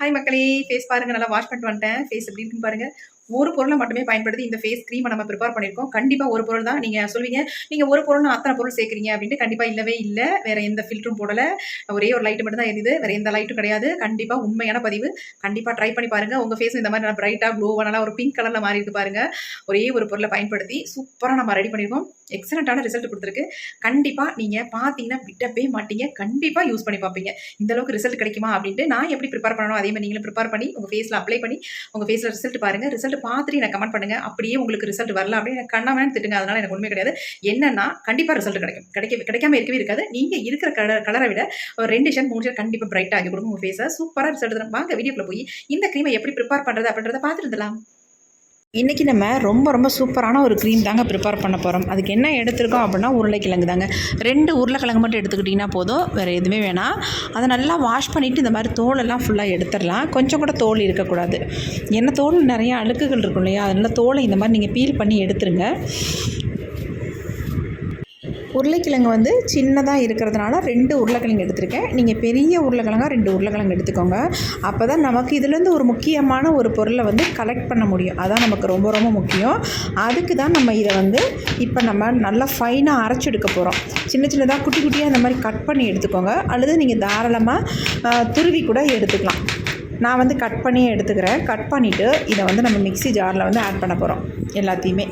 Hi மக்களே face பாருங்க நல்லா வாஷ் பண்ணிட்டு வந்துட்டேன். ஃபேஸ் எப்படி இருக்குன்னு பாருங்க. ஒரு பொருளை மட்டுமே பயன்படுத்தி இந்த ஃபேஸ் க்ரீமை நம்ம ப்ரிப்பேர் பண்ணியிருக்கோம் கண்டிப்பாக ஒரு பொருள் தான் நீங்கள் சொல்வீங்க. நீங்கள் ஒரு பொருள் அத்தனை பொருள் சேர்க்குறீங்க அப்படின்ட்டு கண்டிப்பாக இல்லவே இல்லை. வேறு எந்த ஃபில்டரும் போடலை. ஒரே ஒரு லைட்டு மட்டும் தான் எரியுது. வேறு எந்த லைட்டும் கிடையாது. கண்டிப்பாக உண்மையான பதிவு. கண்டிப்பாக ட்ரை பண்ணி பாருங்கள் உங்கள் ஃபேஸ் இந்த மாதிரி நல்லா பிரைட்டாக க்ளோவாக நல்லா ஒரு பிங்க் கலரில் மாறி இருக்கு பாருங்கள் ஒரே ஒரு பொருளை பயன்படுத்தி சூப்பராக நம்ம ரெடி பண்ணியிருக்கோம் எக்ஸலண்ட்டான ரிசல்ட் கொடுத்துருக்கு. கண்டிப்பாக நீங்கள் பார்த்தீங்கன்னா விட்டவே மாட்டீங்க. கண்டிப்பாக யூஸ் பண்ணி பார்ப்பீங்க. இந்த அளவுக்கு ரிசல்ட் கிடைக்குமா அப்படின்ட்டு நான் எப்படி ப்ரிப்பேர் பண்ணணும் அதே மாதிரி நீங்களும் ப்ரிப்பேர் பண்ணி உங்கள் ஃபேஸில் அப்ளை பண்ணி உங்கள் ஃபேஸில் ரிசல்ட் பாருங்கள் ரிசல்ட் பார்த்துட்டு எனக்கு கமெண்ட் பண்ணுங்கள் அப்படியே உங்களுக்கு ரிசல்ட் வரல அப்படின்னு எனக்கு கண்ணா திட்டுங்க. அதனால எனக்கு உண்மை கிடையாது. என்னன்னா கண்டிப்பாக ரிசல்ட் கிடைக்கும். கிடைக்க கிடைக்காம இருக்கவே இருக்காது. நீங்கள் இருக்கிற கலர் கலரை விட ஒரு ரெண்டு ஷேட் மூணு ஷேட் கண்டிப்பாக பிரைட் ஆகி கொடுக்கும் உங்கள் ஃபேஸை சூப்பராக ரிசல்ட் தரும். வாங்க வீடியோக்குள்ளே போய் இந்த க்ரீமை எப்படி ப்ரிப்பேர் பண்ணுறது அப்படின்றத பார்த்துருந்தலாம் இன்றைக்கி நம்ம ரொம்ப ரொம்ப சூப்பரான ஒரு க்ரீம் தாங்க ப்ரிப்பேர் பண்ண போகிறோம் அதுக்கு என்ன எடுத்திருக்கோம் அப்படின்னா உருளைக்கிழங்கு தாங்க. ரெண்டு உருளைக்கிழங்கு மட்டும் எடுத்துக்கிட்டிங்கன்னா போதும். வேறு எதுவுமே வேணாம். அதை நல்லா வாஷ் பண்ணிவிட்டு இந்த மாதிரி தோலெல்லாம் ஃபுல்லாக எடுத்துடலாம். கொஞ்சம் கூட தோல் இருக்கக்கூடாது. என்ன தோல் நிறையா அழுக்குகள் இருக்கும் இல்லையா? அதனால் தோலை இந்த மாதிரி நீங்கள் பீல் பண்ணி எடுத்துருங்க. உருளைக்கிழங்கு வந்து சின்னதாக இருக்கிறதுனால ரெண்டு உருளைக்கிழங்கு எடுத்திருக்கேன். நீங்கள் பெரிய உருளைக்கிழங்காக ரெண்டு உருளைக்கிழங்கு எடுத்துக்கோங்க. அப்போ தான் நமக்கு இதுலேருந்து ஒரு முக்கியமான ஒரு பொருளை வந்து கலெக்ட் பண்ண முடியும். அதான் நமக்கு ரொம்ப ரொம்ப முக்கியம். அதுக்கு தான் நம்ம இதை வந்து இப்போ நம்ம நல்லா ஃபைனாக அரைச்சி எடுக்க போகிறோம் சின்ன சின்னதாக குட்டி குட்டியாக இந்த மாதிரி கட் பண்ணி எடுத்துக்கோங்க. அல்லது நீங்கள் தாராளமாக துருவி கூட எடுத்துக்கலாம். நான் வந்து கட் பண்ணியே எடுத்துக்கிறேன். கட் பண்ணிவிட்டு இதை வந்து நம்ம மிக்ஸி ஜாரில் வந்து ஆட் பண்ண போகிறோம் எல்லாத்தையுமே.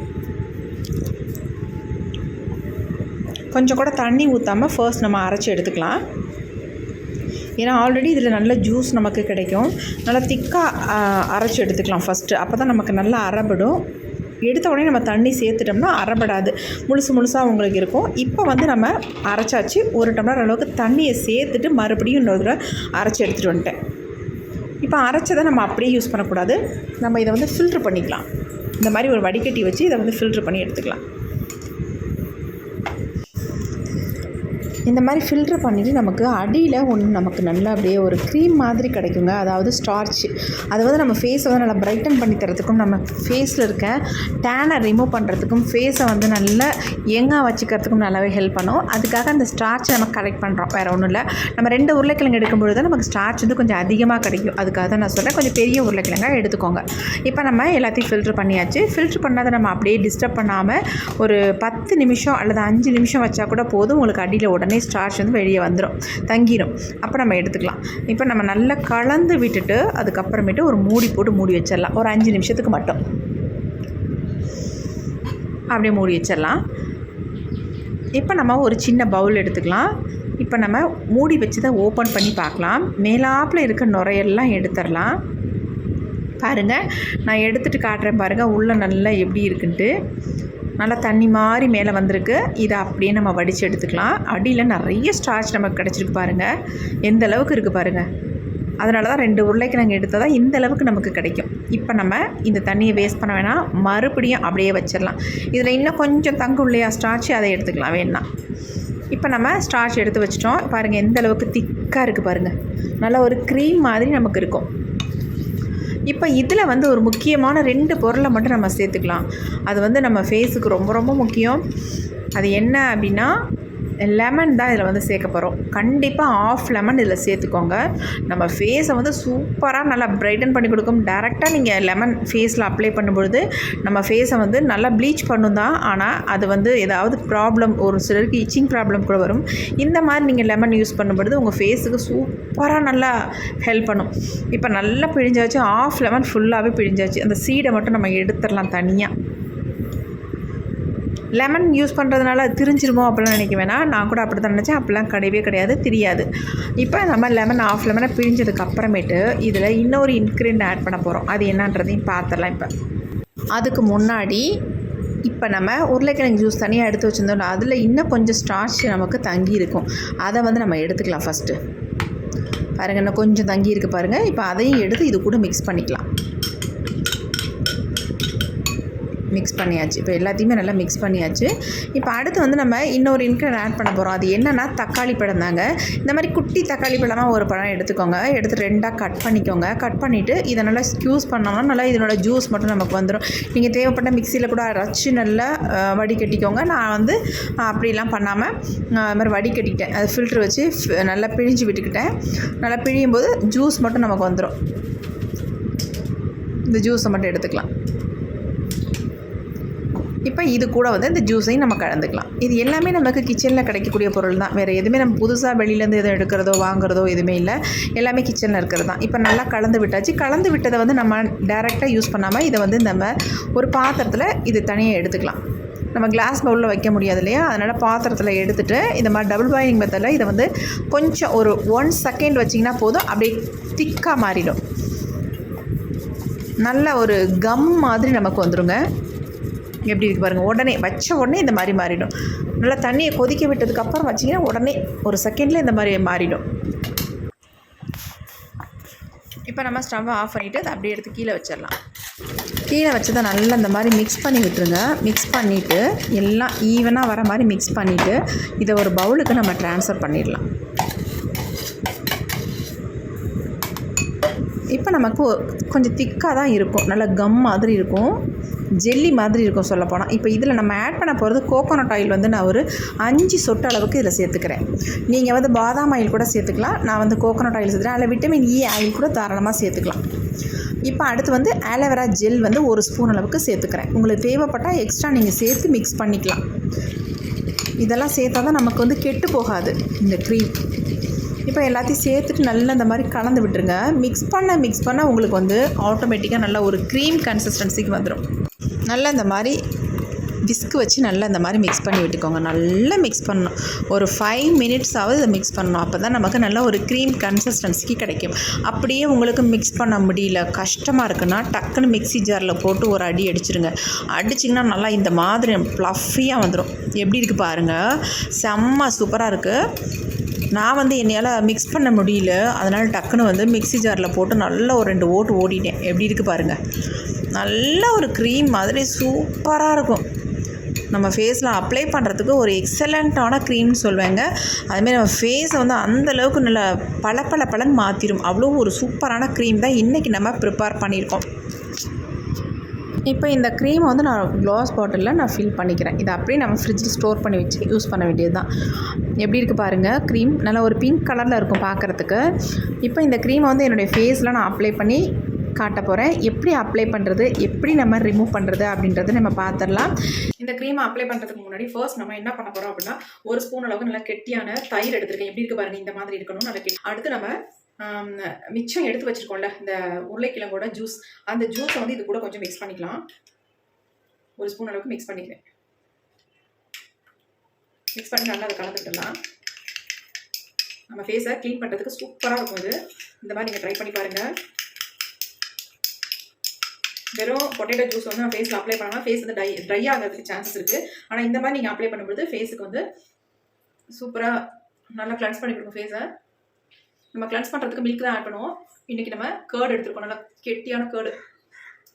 கொஞ்சம் கூட தண்ணி ஊற்றாமல் ஃபர்ஸ்ட் நம்ம அரைச்சி எடுத்துக்கலாம். ஏன்னா ஆல்ரெடி இதில் நல்ல ஜூஸ் நமக்கு கிடைக்கும். நல்லா திக்காக அரைச்சி எடுத்துக்கலாம் ஃபஸ்ட்டு அப்போ தான் நமக்கு நல்லா அரைபடும். எடுத்த உடனே நம்ம தண்ணி சேர்த்துட்டோம்னா அரைபடாது. முழுசு முழுசாக உங்களுக்கு இருக்கும். இப்போ வந்து நம்ம அரைச்சாச்சு. ஒரு டம்ளர் அளவுக்கு தண்ணியை சேர்த்துட்டு மறுபடியும் இன்னொரு தடவை அரைச்சி எடுத்துகிட்டு வந்துட்டேன். இப்போ அரைச்சதை நம்ம அப்படியே யூஸ் பண்ணக்கூடாது. நம்ம இதை வந்து ஃபில்ட்ரு பண்ணிக்கலாம். இந்த மாதிரி ஒரு வடிகட்டி வச்சு இதை வந்து ஃபில்ட்ரு பண்ணி எடுத்துக்கலாம். இந்த மாதிரி ஃபில்ட்ரு பண்ணிவிட்டு நமக்கு அடியில் ஒன்று நமக்கு நல்லா அப்படியே ஒரு க்ரீம் மாதிரி கிடைக்குங்க. அதாவது ஸ்டார்ச் அது வந்து நம்ம ஃபேஸை வந்து நல்லா பிரைட்டன் பண்ணி தரத்துக்கும் நம்ம ஃபேஸில் இருக்க டேனை ரிமூவ் பண்ணுறதுக்கும் ஃபேஸை வந்து நல்லா எங்காக வச்சுக்கிறதுக்கும் நல்லாவே ஹெல்ப் பண்ணும். அதுக்காக அந்த ஸ்டார்ச்சை நம்ம கலெக்ட் பண்ணுறோம் வேறு ஒன்றும் இல்லை. நம்ம ரெண்டு உருளைக்கிழங்கு எடுக்கும்பொழுது தான் நமக்கு ஸ்டார்ச் வந்து கொஞ்சம் அதிகமாக கிடைக்கும். அதுக்காக தான் நான் சொல்கிறேன் கொஞ்சம் பெரிய உருளைக்கிழங்காக எடுத்துக்கோங்க. இப்போ நம்ம எல்லாத்தையும் ஃபில்ட்ரு பண்ணியாச்சு. ஃபில்ட்ரு பண்ணாத நம்ம அப்படியே டிஸ்டர்ப் பண்ணாமல் ஒரு பத்து நிமிஷம் அல்லது அஞ்சு நிமிஷம் வச்சா கூட போதும். உங்களுக்கு அடியில் உடனே உடனே ஸ்டார்ச் வந்து வெளியே வந்துடும் தங்கிடும் அப்போ நம்ம எடுத்துக்கலாம். இப்போ நம்ம நல்லா கலந்து விட்டுட்டு அதுக்கப்புறமேட்டு ஒரு மூடி போட்டு மூடி வச்சிடலாம். ஒரு அஞ்சு நிமிஷத்துக்கு மட்டும். அப்படியே மூடி வச்சிடலாம். இப்போ நம்ம ஒரு சின்ன பவுல் எடுத்துக்கலாம். இப்போ நம்ம மூடி வச்சு தான் ஓப்பன் பண்ணி பார்க்கலாம். மேலாப்பில் இருக்க நுரையெல்லாம் எடுத்துடலாம். பாருங்கள் நான் எடுத்துகிட்டு காட்டுறேன் பாருங்கள் உள்ளே நல்லா எப்படி இருக்குன்ட்டு. நல்லா தண்ணி மாதிரி மேலே வந்திருக்கு. இதை அப்படியே நம்ம வடித்து எடுத்துக்கலாம். அடியில் நிறைய ஸ்டார்ச் நமக்கு கிடச்சிருக்கு பாருங்கள் எந்த அளவுக்கு இருக்குது பாருங்கள் அதனால தான் ரெண்டு உருளைக்கிழங்கு எடுத்தால் தான் இந்த அளவுக்கு நமக்கு கிடைக்கும். இப்போ நம்ம இந்த தண்ணியை வேஸ்ட் பண்ண வேணாம். மறுபடியும் அப்படியே வச்சிடலாம். இதில் இன்னும் கொஞ்சம் தங்கு இல்லையா ஸ்டார்ச்சு அதை எடுத்துக்கலாம். வேணா. இப்போ நம்ம ஸ்டார்ச் எடுத்து வச்சிட்டோம். பாருங்கள் எந்த அளவுக்கு திக்காக இருக்குது பாருங்கள் நல்லா ஒரு க்ரீம் மாதிரி நமக்கு இருக்கும். இப்போ இதில் வந்து ஒரு முக்கியமான ரெண்டு பொருளை மட்டும் நம்ம சேர்த்துக்கலாம். அது வந்து நம்ம ஃபேஸுக்கு ரொம்ப ரொம்ப முக்கியம். அது என்ன அப்படின்னா லெமன் தான் இதில் வந்து சேர்க்க போகிறோம் கண்டிப்பாக ஆஃப் லெமன் இதில் சேர்த்துக்கோங்க. நம்ம ஃபேஸை வந்து சூப்பராக நல்லா ப்ரைட்டன் பண்ணி கொடுக்கும். டேரெக்டாக நீங்கள் லெமன் ஃபேஸில் அப்ளை பண்ணும்பொழுது நம்ம ஃபேஸை வந்து நல்லா ப்ளீச் பண்ணும் தான். ஆனால் அது வந்து ஏதாவது ப்ராப்ளம் ஒரு சிலருக்கு இச்சிங் ப்ராப்ளம் கூட வரும். இந்த மாதிரி நீங்கள் லெமன் யூஸ் பண்ணும்பொழுது உங்கள் ஃபேஸுக்கு சூப்பராக நல்லா ஹெல்ப் பண்ணும். இப்போ நல்லா பிழிஞ்சாச்சு ஆஃப் லெமன் ஃபுல்லாகவே பிழிஞ்சாச்சு. அந்த சீடை மட்டும் நம்ம எடுத்துடலாம் தனியாக லெமன் யூஸ் பண்ணுறதுனால அது திரிஞ்சிருமோ அப்படிலாம் நினைக்க வேணாம். நான் கூட அப்படி தான் நினச்சேன். அப்படிலாம் கிடையவே கிடையாது தெரியாது. இப்போ நம்ம லெமன் ஆஃப் லெமனை பிழிஞ்சதுக்கு அப்புறமேட்டு இதில் இன்னொரு இன்க்ரீடியன்ட் ஆட் பண்ண போகிறோம் அது என்னன்றதையும் பார்த்துடலாம் இப்போ. அதுக்கு முன்னாடி இப்போ நம்ம உருளைக்கிழங்கு ஜூஸ் தனியாக எடுத்து வச்சுருந்தோம் அதில் இன்னும் கொஞ்சம் ஸ்டார்ச் நமக்கு தங்கி இருக்கும். அதை வந்து நம்ம எடுத்துக்கலாம் ஃபஸ்ட்டு பாருங்கள் இன்னும் கொஞ்சம் தங்கி இருக்குது பாருங்கள் இப்போ அதையும் எடுத்து இது கூட மிக்ஸ் பண்ணிக்கலாம். மிக்ஸ் பண்ணியாச்சு. இப்போ எல்லாத்தையுமே நல்லா மிக்ஸ் பண்ணியாச்சு. இப்போ அடுத்து வந்து நம்ம இன்னொரு இன்க்ரீடியன்ட் ஆட் பண்ண போகிறோம் அது என்னென்னா தக்காளி பழம் தாங்க. இந்த மாதிரி குட்டி தக்காளி பழமாக ஒரு பழம் எடுத்துக்கோங்க. எடுத்து ரெண்டாக கட் பண்ணிக்கோங்க. கட் பண்ணிவிட்டு இதை நல்லா ஸ்க்யூஸ் பண்ணோம்னா நல்லா இதனோட ஜூஸ் மட்டும் நமக்கு வந்துடும் நீங்கள் தேவைப்பட்ட மிக்சியில் கூட அரைச்சி நல்லா வடிகட்டிக்கோங்க. நான் வந்து அப்படிலாம் பண்ணாமல் அது மாதிரி வடிகட்டிக்கிட்டேன். அது ஃபில்ட்ரு வச்சு நல்லா பிழிஞ்சு விட்டுக்கிட்டேன். நல்லா பிழியும் போது ஜூஸ் மட்டும் நமக்கு வந்துடும் இந்த ஜூஸை மட்டும் எடுத்துக்கலாம். இப்போ இது கூட வந்து இந்த ஜூஸையும் நம்ம கலந்துக்கலாம். இது எல்லாமே நமக்கு கிச்சனில் கிடைக்கக்கூடிய பொருள் தான். வேறு எதுவுமே நம்ம புதுசாக வெளியிலேருந்து எதுவும் எடுக்கிறதோ வாங்குறதோ எதுவுமே இல்லை. எல்லாமே கிச்சனில் இருக்கிறது தான். இப்போ நல்லா கலந்து விட்டாச்சு. கலந்து விட்டதை வந்து நம்ம டேரெக்டாக யூஸ் பண்ணாமல் இதை வந்து நம்ம ஒரு பாத்திரத்தில் இது தனியாக எடுத்துக்கலாம். நம்ம கிளாஸ் பவுலில் வைக்க முடியாது இல்லையா? அதனால் பாத்திரத்தில் எடுத்துகிட்டு இந்த மாதிரி டபுள் பாயிலிங் மெத்தடில் இதை வந்து கொஞ்சம் ஒரு ஒன் செகண்ட் வச்சிங்கன்னா போதும். அப்படியே திக்காக மாறிடும். நல்ல ஒரு கம் மாதிரி நமக்கு வந்துடுங்க எப்படி இருக்குது பாருங்கள் உடனே வச்ச உடனே இந்த மாதிரி மாறிடும். நல்லா தண்ணியை கொதிக்க விட்டதுக்கப்புறம் வச்சிங்கன்னா உடனே ஒரு செகண்டில் இந்த மாதிரி மாறிடும். இப்போ நம்ம ஸ்டவ்வை ஆஃப் பண்ணிவிட்டு அதை அப்படியே எடுத்து கீழே வச்சிடலாம். கீழே வச்சதை நல்லா இந்த மாதிரி மிக்ஸ் பண்ணி விட்டுருங்க. மிக்ஸ் பண்ணிவிட்டு எல்லாம் ஈவனாக வர மாதிரி மிக்ஸ் பண்ணிவிட்டு இதை ஒரு பவுலுக்கு நம்ம ட்ரான்ஸ்ஃபர் பண்ணிடலாம். இப்போ நமக்கு கொஞ்சம் திக்காக தான் இருக்கும். நல்லா கம் மாதிரி இருக்கும். ஜெல்லி மாதிரி இருக்கும் சொல்லப்போனால். இப்போ இதில் நம்ம ஆட் பண்ண போகிறது கோகோனட் ஆயில் வந்து நான் ஒரு அஞ்சு சொட்டு அளவுக்கு இதில் சேர்த்துக்கிறேன். நீங்கள் வந்து பாதாம் ஆயில் கூட சேர்த்துக்கலாம். நான் வந்து கோகோனட் ஆயில் சேர்த்துக்கிறேன். அதில் விட்டமின் இ ஆயில் கூட தாராளமாக சேர்த்துக்கலாம். இப்போ அடுத்து வந்து ஆலோவேரா ஜெல் வந்து ஒரு ஸ்பூன் அளவுக்கு சேர்த்துக்கிறேன். உங்களுக்கு தேவைப்பட்டால் எக்ஸ்ட்ரா நீங்கள் சேர்த்து மிக்ஸ் பண்ணிக்கலாம். இதெல்லாம் சேர்த்தா தான் நமக்கு வந்து கெட்டு போகாது. இந்த க்ரீம் இப்போ எல்லாத்தையும் சேர்த்துட்டு நல்லா இந்த மாதிரி கலந்து விட்டுருங்க. மிக்ஸ் பண்ண மிக்ஸ் பண்ண உங்களுக்கு வந்து ஆட்டோமேட்டிக்காக நல்ல ஒரு க்ரீம் கன்சிஸ்டன்சிக்கு வந்துடும் நல்லா இந்த மாதிரி விஸ்க் வச்சு நல்லா இந்த மாதிரி மிக்ஸ் பண்ணி விட்டுக்கோங்க. நல்லா மிக்ஸ் பண்ணணும். ஒரு ஃபைவ் மினிட்ஸாவது இதை மிக்ஸ் பண்ணணும். அப்போ தான் நமக்கு நல்லா ஒரு க்ரீம் கன்சிஸ்டன்சிக்கு கிடைக்கும். அப்படியே உங்களுக்கு மிக்ஸ் பண்ண முடியல. கஷ்டமாக இருக்குன்னா டக்குன்னு மிக்ஸி ஜாரில் போட்டு ஒரு அடி அடிச்சிருங்க. அடிச்சிங்கன்னா நல்லா இந்த மாதிரி ப்ளஃபியாக வந்துடும் எப்படி இருக்குது பாருங்கள் செம்ம சூப்பராக இருக்குது நான் வந்து என்னையால் மிக்ஸ் பண்ண முடியல. அதனால் டக்குன்னு வந்து மிக்ஸி ஜாரில் போட்டு நல்லா ஒரு ரெண்டு ஓட்டு ஓடிட்டேன். எப்படி இருக்குது பாருங்கள் நல்ல ஒரு க்ரீம் மாதிரி சூப்பராக இருக்கும். நம்ம ஃபேஸில் அப்ளை பண்ணுறதுக்கு ஒரு எக்ஸலண்ட்டான க்ரீம்னு சொல்லுவேங்க அதுமாரி நம்ம ஃபேஸை வந்து அந்தளவுக்கு நல்லா நல்ல பல பல பலன் மாற்றிடும் அவ்வளோ ஒரு சூப்பரான க்ரீம் தான் இன்றைக்கி நம்ம ப்ரிப்பேர் பண்ணியிருக்கோம். இப்போ இந்த க்ரீமை வந்து நான் க்ளாஸ் பாட்டிலில் நான் ஃபில் பண்ணிக்கிறேன். இதை அப்படியே நம்ம ஃப்ரிட்ஜில் ஸ்டோர் பண்ணி வச்சு யூஸ் பண்ண வேண்டியது தான் எப்படி இருக்குது பாருங்கள் க்ரீம் நல்லா ஒரு பிங்க் கலரில் இருக்கும் பார்க்குறதுக்கு. இப்போ இந்த க்ரீமை வந்து என்னுடைய ஃபேஸில் நான் அப்ளை பண்ணி காட்ட போகிறேன் எப்படி அப்ளை பண்ணுறது எப்படி நம்ம ரிமூவ் பண்ணுறது அப்படின்றத நம்ம பார்த்துடலாம் இந்த க்ரீமை அப்ளை பண்ணுறதுக்கு முன்னாடி ஃபர்ஸ்ட் நம்ம என்ன பண்ண போகிறோம் அப்படின்னா ஒரு ஸ்பூன் அளவுக்கு நல்லா கெட்டியான தயிர் எடுத்துருக்கேன். எப்படி இருக்கு பாருங்க இந்த மாதிரி இருக்கணும் நல்லா அடுத்து நம்ம மிச்சம் எடுத்து வச்சிருக்கோம்ல இந்த உருளைக்கிழங்கோட ஜூஸ் அந்த ஜூஸை வந்து இது கூட கொஞ்சம் மிக்ஸ் பண்ணிக்கலாம். ஒரு ஸ்பூன் அளவுக்கு மிக்ஸ் பண்ணிக்கிறேன். மிக்ஸ் பண்ணி நல்லா அதை கலந்துக்கலாம் நம்ம ஃபேஸை க்ளீன் பண்ணுறதுக்கு சூப்பராக இருக்கும் இது. இந்த மாதிரி நீங்கள் ட்ரை பண்ணி பாருங்கள் வெறும் பொட்டேட்டோ ஜூஸ் வந்து நம்ம ஃபேஸில் அப்ளை பண்ணால் ஃபேஸ் வந்து ட்ரை ட்ரை ஆகிறதுக்கு சான்சஸ் இருக்குது ஆனால் இந்த மாதிரி நீங்கள் அப்ளை பண்ணும்போது ஃபேஸுக்கு வந்து சூப்பராக நல்லா கிளன்ஸ் பண்ணி கொடுக்கும் ஃபேஸை நம்ம கிளன்ஸ் பண்ணுறதுக்கு மில்க் தான் ஆட் பண்ணுவோம். இன்றைக்கி நம்ம கேர்டு எடுத்துருக்கோம். நல்லா கெட்டியான கேர்டு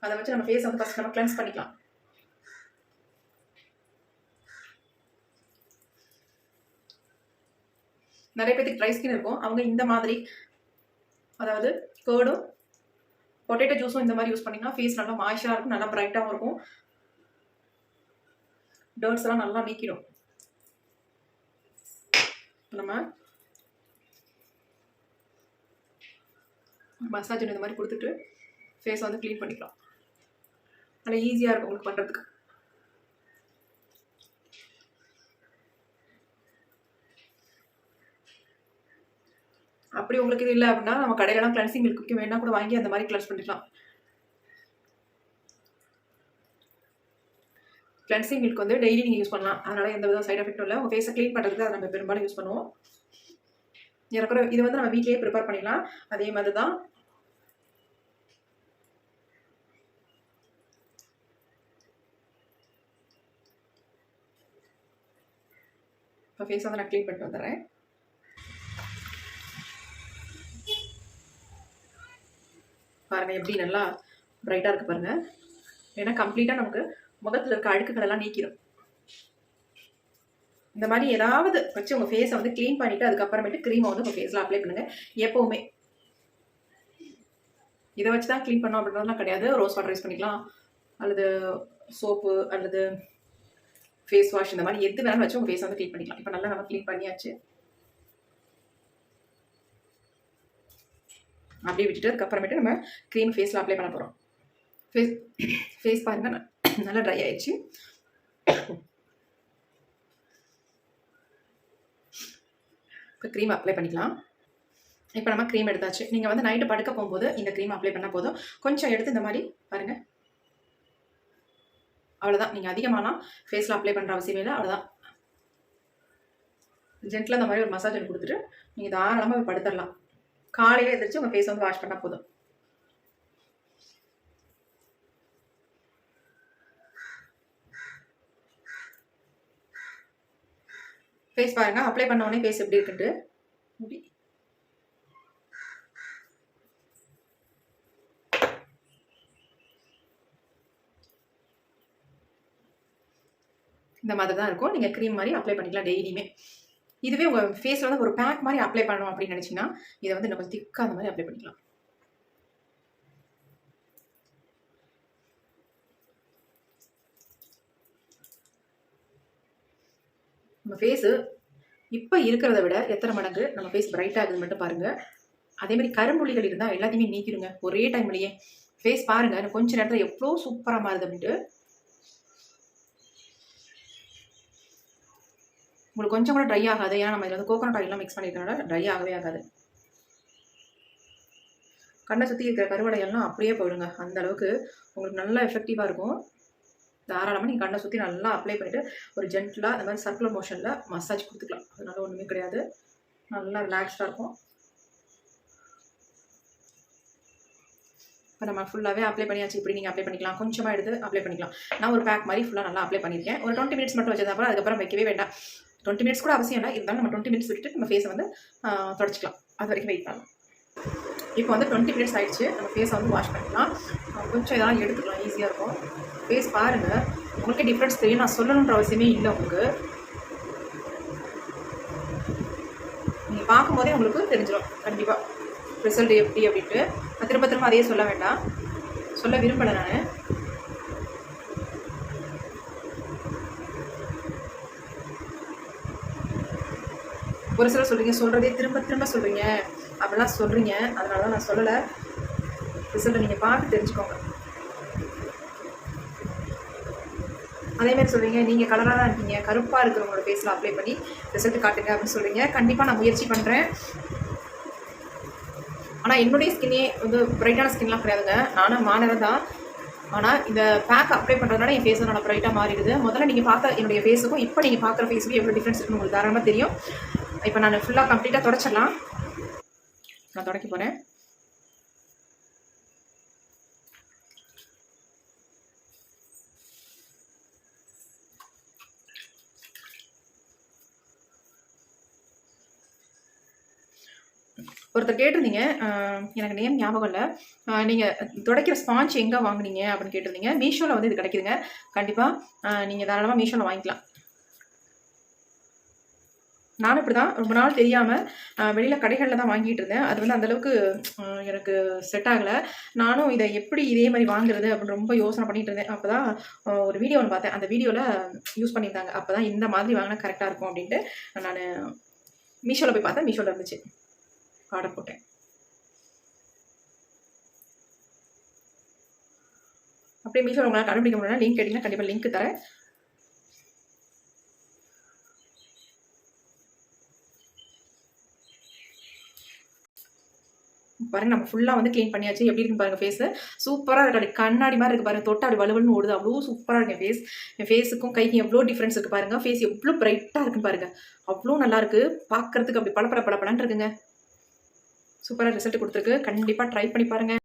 அதை வச்சு நம்ம ஃபேஸை வந்து ஃபஸ்ட் நம்ம கிளன்ஸ் பண்ணிக்கலாம். நிறைய பேத்துக்கு ட்ரை ஸ்கின் இருக்கும். அவங்க இந்த மாதிரி அதாவது கேர்டும் பொட்டேட்டோ ஜூஸும் இந்த மாதிரி யூஸ் பண்ணிங்கன்னா ஃபேஸ் நல்லா மாய்ச்சராக இருக்கும் நல்லா பிரைட்டாகவும் இருக்கும். டர்ட்ஸ் எல்லாம் நல்லா நீக்கிடும். நம்ம மசாஜ் இந்த மாதிரி கொடுத்துட்டு ஃபேஸ் வந்து க்ளீன் பண்ணிக்கலாம். நல்லா ஈஸியாக இருக்கும் உங்களுக்கு பண்ணுறதுக்கு அப்படி உங்களுக்கு இது இல்லை அப்படின்னா நம்ம கடையிலலாம் கிளன்சிங் மில்க் வேணா கூட வாங்கி அந்த மாதிரி கிளன்ஸ் பண்ணிக்கலாம். கிளன்சிங் மில்க் வந்து டெய்லி நீங்கள் யூஸ் பண்ணலாம். அதனால் எந்த வித சைட் எஃபெக்டும் இல்லை. உங்கள் ஃபேஸை க்ளீன் பண்ணுறதுக்கு அதை நம்ம பெரும்பாலும் யூஸ் பண்ணுவோம். எனக்கு இது வந்து நம்ம வீட்லேயே ப்ரிப்பேர் பண்ணிடலாம் அதே மாதிரி தான் இப்போ ஃபேஸ் வந்து நான் க்ளீன் பண்ணிட்டு வந்துடுறேன். பாருங்கள் எப்படி நல்லா ப்ரைட்டாக இருக்குது பாருங்கள் ஏன்னா கம்ப்ளீட்டாக நமக்கு முகத்தில் இருக்க அழுக்குகளெல்லாம் நீக்கிடும் இந்த மாதிரி ஏதாவது வச்சு உங்கள் ஃபேஸை வந்து க்ளீன் பண்ணிவிட்டு அதுக்கப்புறமேட்டு க்ரீமை வந்து உங்கள் ஃபேஸில் அப்ளை பண்ணுங்கள் எப்போவுமே. இதை வச்சு தான் க்ளீன் பண்ணோம் அப்படின்றதுலாம் கிடையாது. ரோஸ் வாட்டர் யூஸ் பண்ணிக்கலாம். அல்லது சோப்பு அல்லது ஃபேஸ் வாஷ் இந்த மாதிரி எது வேணாலும் வச்சு உங்கள் ஃபேஸ் வந்து க்ளீன் பண்ணிக்கலாம். இப்போ நல்லா நம்ம க்ளீன் பண்ணியாச்சு. அப்படியே விட்டுட்டு அதுக்கப்புறமேட்டு நம்ம க்ரீம் ஃபேஸில் அப்ளை பண்ண போகிறோம் ஃபேஸ் ஃபேஸ் பாருங்கள் ந- நல்லா ட்ரை ஆயிடுச்சு. இப்போ க்ரீம் அப்ளை பண்ணிக்கலாம். இப்போ நம்ம க்ரீம் எடுத்தாச்சு. நீங்கள் வந்து நைட்டு படுக்க போகும்போது இந்த க்ரீம் அப்ளை பண்ணால் போதும். கொஞ்சம் எடுத்து இந்த மாதிரி பாருங்கள் அவ்வளோதான் நீங்கள் அதிகமாகலாம் ஃபேஸில் அப்ளை பண்ணுற அவசியமே இல்லை. அவ்வளோதான் ஜென்டில் இந்த மாதிரி ஒரு மசாஜ் கொடுத்துட்டு நீங்கள் தாராளமாக போய் படுத்துடலாம். காலையில் எந்திரிச்சு உங்கள் ஃபேஸ் வந்து வாஷ் பண்ணால் போதும். ஃபேஸ் பாருங்க அப்ளை பண்ண உடனே ஃபேஸ் எப்படி இருக்குன்ட்டு. முடி. இந்த மாதிரி தான் இருக்கும். நீங்கள் க்ரீம் மாதிரி அப்ளை பண்ணிக்கலாம் டெய்லியுமே. இதுவே உங்கள் ஃபேஸில் வந்து ஒரு பேக் மாதிரி அப்ளை பண்ணணும் அப்படின்னு நினச்சிங்கன்னா இதை வந்து நம்ம திக்காக அந்த மாதிரி அப்ளை பண்ணிக்கலாம். நம்ம ஃபேஸு இப்போ இருக்கிறத விட எத்தனை மடங்கு நம்ம ஃபேஸ் பிரைட் ஆகுது மட்டும் பாருங்கள் அதே மாதிரி கரும்புள்ளிகள் இருந்தால் எல்லாத்தையுமே நீக்கிடுங்க. ஒரே டைம்லேயே ஃபேஸ் பாருங்க கொஞ்சம் கொஞ்ச நேரத்தில் எவ்வளோ சூப்பராக மாறுது அப்படின்ட்டு உங்களுக்கு கொஞ்சம் கூட ட்ரை ஆகாது. ஏன்னா நம்ம இதில் வந்து கோகோனட் ஆயிலாம் மிக்ஸ் பண்ணியிருக்கனால ட்ரை ஆகவே ஆகாது. கண்ணை சுற்றி இருக்கிற கருவடையெல்லாம் அப்படியே போயிடுங்க. அந்த அளவுக்கு உங்களுக்கு நல்லா எஃபெக்டிவாக இருக்கும். தாராளமாக நீங்கள் கண்ணை சுற்றி நல்லா அப்ளை பண்ணிவிட்டு ஒரு ஜென்டிலாக அந்த மாதிரி சர்க்குலர் மோஷனில் மசாஜ் கொடுத்துக்கலாம். அதனால ஒன்றுமே கிடையாது. நல்லா ரிலாக்ஸ்டாக இருக்கும். இப்போ நம்ம ஃபுல்லாகவே அப்ளை பண்ணியாச்சு. இப்படி நீங்கள் அப்ளை பண்ணிக்கலாம். கொஞ்சமாக எடுத்து அப்ளை பண்ணிக்கலாம். நான் ஒரு பேக் மாதிரி ஃபுல்லாக நல்லா அப்ளை பண்ணியிருக்கேன். ஒரு டுவெண்ட்டி மினிட்ஸ் மட்டும் வச்சது அப்புறம் அதுக்கப்புறம் வைக்கவே வேண்டாம். டுவெண்ட்டி மினிட்ஸ் கூட அவசியம் இல்லை. இருந்தாலும் நம்ம டுவெண்ட்டி மினிட்ஸ் விட்டுட்டு நம்ம ஃபேஸை வந்து தொடச்சிக்கலாம். அது வரைக்கும் வெயிட் பண்ணலாம். இப்போ வந்து டுவெண்ட்டி மினிட்ஸ் ஆயிடுச்சு. நம்ம ஃபேஸை வந்து வாஷ் பண்ணிக்கலாம். கொஞ்சம் இதெல்லாம் எடுத்துக்கலாம். ஈஸியாக இருக்கும். ஃபேஸ் பாருங்கள் உங்களுக்கு டிஃப்ரென்ஸ் தெரியும். நான் சொல்லணுன்ற அவசியமே இல்லை உங்களுக்கு. நீங்கள் பார்க்கும்போதே உங்களுக்கு தெரிஞ்சிடும் கண்டிப்பாக ரிசல்ட் எப்படி அப்படின்ட்டு. நான் திரும்ப திரும்ப அதையே சொல்ல வேண்டாம். சொல்ல விரும்பலை நான். ஒரு சிலர் சொல்கிறீங்க சொல்கிறதே திரும்ப திரும்ப சொல்கிறீங்க அப்படிலாம் சொல்கிறீங்க அதனால தான் நான் சொல்லலை. ரிசல்ட்டை நீங்கள் பார்த்து தெரிஞ்சுக்கோங்க. அதேமாரி சொல்கிறீங்க நீங்கள் கலராக தான் இருக்கீங்க. கருப்பாக இருக்கிறவங்களோட ஃபேஸில் அப்ளை பண்ணி ரிசல்ட் காட்டுங்க அப்படின்னு சொல்கிறீங்க கண்டிப்பாக நான் முயற்சி பண்ணுறேன் ஆனால் என்னுடைய ஸ்கின்னே வந்து பிரைட்டான ஸ்கின்லாம் கிடையாதுங்க. நானும் மாணவர் தான். ஆனால் இந்த பேக் அப்ளை பண்ணுறதுனால என் ஃபேஸ் நல்லா ப்ரைட்டாக மாறிடுது. முதல்ல நீங்கள் பார்த்த என்னுடைய ஃபேஸுக்கும் இப்போ நீங்கள் பார்க்குற ஃபேஸுக்கும் எவ்வளோ டிஃப்ரென்ஸ் இருக்குன்னு உங்களுக்கு தாராளமாக தெரியும். இப்போ நான் ஃபுல்லாக கம்ப்ளீட்டாக தொடச்சிடலாம். நான் தொடக்க போகிறேன் ஒருத்தர் கேட்டிருந்தீங்க எனக்கு நேம் ஞாபகம் இல்லை. நீங்கள் துடைக்கிற ஸ்பாஞ்ச் எங்கே வாங்குனீங்க அப்படின்னு கேட்டிருந்தீங்க. மீஷோவில் வந்து இது கிடைக்குதுங்க. கண்டிப்பாக நீங்கள் தாராளமாக மீஷோவில் வாங்கிக்கலாம். நானும் இப்படி தான் ரொம்ப நாள் தெரியாமல் வெளியில் கடைகளில் தான் வாங்கிட்டு இருந்தேன். அது வந்து அந்தளவுக்கு எனக்கு செட் ஆகலை. நானும் இதை எப்படி இதே மாதிரி வாங்குறது அப்படின்னு ரொம்ப யோசனை பண்ணிட்டு இருந்தேன். அப்போ தான் ஒரு வீடியோ ஒன்று பார்த்தேன். அந்த வீடியோவில் யூஸ் பண்ணியிருந்தாங்க. அப்போ தான் இந்த மாதிரி வாங்கினா கரெக்டாக இருக்கும் அப்படின்ட்டு நான் மீஷோவில் போய் பார்த்தேன். மீஷோவில் இருந்துச்சு. ஆர்டர் போட்டேன். அப்படியே மீஷோவில் உங்களால் கண்டுபிடிக்க முடியல லிங்க் கேட்டிங்கன்னா கண்டிப்பாக லிங்க் தரேன். பாருங்க நம்ம ஃபுல்லாக வந்து க்ளீன் பண்ணியாச்சு. எப்படி இருக்குன்னு பாருங்க ஃபேஸ் சூப்பராக இருக்கு. அப்படி கண்ணாடி மாதிரி இருக்கு பாருங்க. தொட்டு அப்படி வலுவலுன்னு ஓடுது. அவ்வளோ சூப்பராக இருக்கு ஃபேஸ் என் ஃபேஸுக்கும் கைக்கும் எவ்வளோ டிஃப்ரென்ஸ் இருக்கு பாருங்க. ஃபேஸ் எவ்வளோ பிரைட்டாக இருக்குன்னு பாருங்க. அவ்வளோ நல்லா இருக்கு. பார்க்கறதுக்கு அப்படி பளபள பளபளன்னு இருக்குங்க. சூப்பராக ரிசல்ட் கொடுத்துருக்கு. கண்டிப்பாக ட்ரை பண்ணி பாருங்க.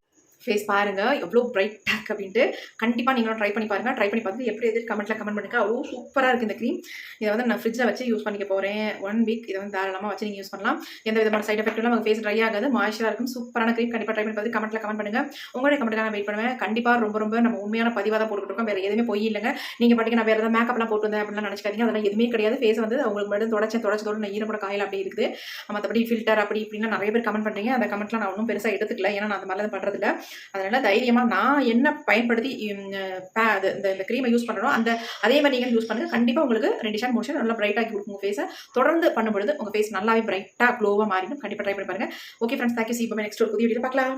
ஃபேஸ் பாருங்கள் எவ்வளோ பிரைட் அப்படின்ட்டு. கண்டிப்பாக நீங்களும் ட்ரை பண்ணி பாருங்கள் ட்ரை பண்ணி பார்த்துட்டு எப்படி எதிர் கமெண்ட்டில் கமெண்ட் பண்ணுங்க. அவ்வளோ சூப்பராக இருக்குது இந்த க்ரீம் இதை வந்து நான் ஃப்ரிட்ஜில் வச்சு யூஸ் பண்ணிக்க போகிறேன் ஒன் வீக் இதை வந்து தாராளமாக வச்சு நீங்கள் யூஸ் பண்ணலாம். எந்த விதமான சைட் எஃபெக்ட்டும் உங்கள் ஃபேஸ் ட்ரை ஆகாது. மாய்ச்சராக இருக்கும் சூப்பரான க்ரீம் கண்டிப்பாக ட்ரை பண்ணி பார்த்து கமெண்ட்டில் கமெண்ட் பண்ணுங்க. உங்களுடைய கமெண்ட்டுக்காக நான் வெயிட் பண்ணுவேன். கண்டிப்பாக ரொம்ப ரொம்ப நம்ம உண்மையான பதிவாக தான் போட்டுக்கிட்டு வேறு எதுவுமே போய் இல்லைங்க. நீங்கள் பாட்டுக்கு நான் வேறு ஏதாவது மேக்கப்லாம் போட்டு வந்தேன் அப்படிலாம் நினச்சிக்காதீங்க. அதெல்லாம் எதுவுமே கிடையாது. ஃபேஸ் வந்து உங்களுக்கு மட்டும் தொடச்சேன் தொடச்சதோடு நான் ஈரப்பட காயில் அப்படி இருக்குது. மற்றபடி ஃபில்டர் அப்படி இப்படின்னு நிறைய பேர் கமெண்ட் பண்ணுறீங்க அந்த கமெண்ட்லாம் நான் ஒன்றும் பெருசாக எடுத்துக்கல. ஏன்னா நான் அந்த மாதிரிலாம் பண்ணுறதில்ல அதனால தைரியமா நான் என்ன பயன்படுத்தி அது இந்த இந்த யூஸ் பண்ணுறோம் அந்த அதே மாதிரி நீங்கள் யூஸ் பண்ணுங்க. கண்டிப்பாக உங்களுக்கு ரெண்டு ஷாட் மூணு shade நல்லா பிரைட்டாக்கி கொடுக்கும் உங்கள் ஃபேஸை தொடர்ந்து பண்ணும்பொழுது உங்க ஃபேஸ் நல்லாவே பிரைட்டாக க்ளோவா மாறிடும். கண்டிப்பாக ட்ரை பண்ணி பாருங்க. ஓகே ஃப்ரெண்ட்ஸ் தேங்க்யூ சீப்பமே நெக்ஸ்ட் ஒரு புதிய வீடியோ பார்க்கலாம்.